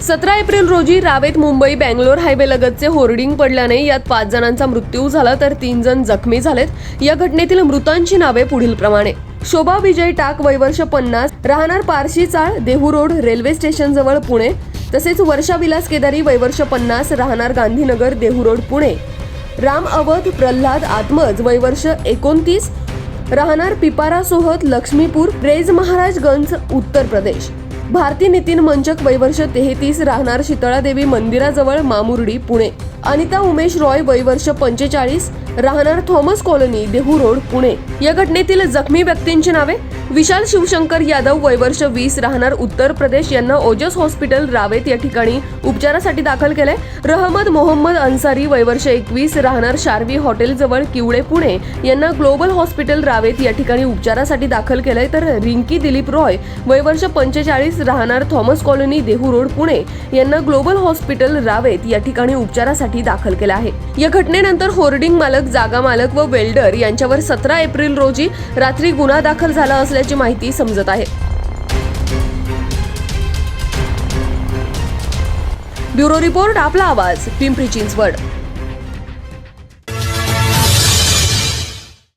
सतरा एप्रिल रोजी रावेत मुंबई बँगलोर हायवे लगतचे होर्डिंग पडल्याने यात पाच जणांचा मृत्यू झाला तर तीन जण जखमी झालेत. या घटनेतील मृतांची नावे पुढील प्रमाणे. शोभा विजय टाक वैवर्ष पन्नास राहणार पारशी चाळ देहू रोड रेल्वे स्टेशन जवळ पुणे. तसेच वर्षा विलास केदारी वैवर्ष पन्नास राहणार गांधीनगर देहू रोड पुणे. राम अवध प्रल्हाद आत्मज वैवर्ष एकोणतीस राहणार पिपारा सोहत लक्ष्मीपूर रेज महाराजगंज उत्तर प्रदेश. भारती नितीन मंचक वैवर्ष तेहतीस राहणार शीतळादेवी मंदिराजवळ मामुर्डी पुणे. अनिता उमेश रॉय वैवर्ष पंचेचाळीस राहणार Thomas colony Dehu road Pune. या घटनेतील जखमी व्यक्तींची नावे? विशाल शिवशंकर यादव वयवर्ष वीस राहणार उत्तर प्रदेश यांना ओजस हॉस्पिटल रावेत या ठिकाणी उपचारासाठी दाखल केले रहमद मोहम्मद अन्सारी वयवर्ष एकवीस राहणार शारवी हॉटेलजवळ किवळे पुणे यांना ग्लोबल हॉस्पिटल रावेत या ठिकाणी उपचारासाठी दाखल केले तर रिंकी दिलीप रॉय वयवर्ष पंचेचाळीस राहणार Thomas colony Dehu road Pune यांना ग्लोबल हॉस्पिटल रावेत या ठिकाणी उपचारासाठी दाखल केलं आहे. या घटनेनंतर होर्डिंग मालक जागा मालक व वेल्डर यांच्यावर सतरा एप्रिल रोजी रात्री गुन्हा दाखल झाला असल्याची माहिती समजत आहे. ब्युरो रिपोर्ट आपला आवाज पिंपरी चिंचवड.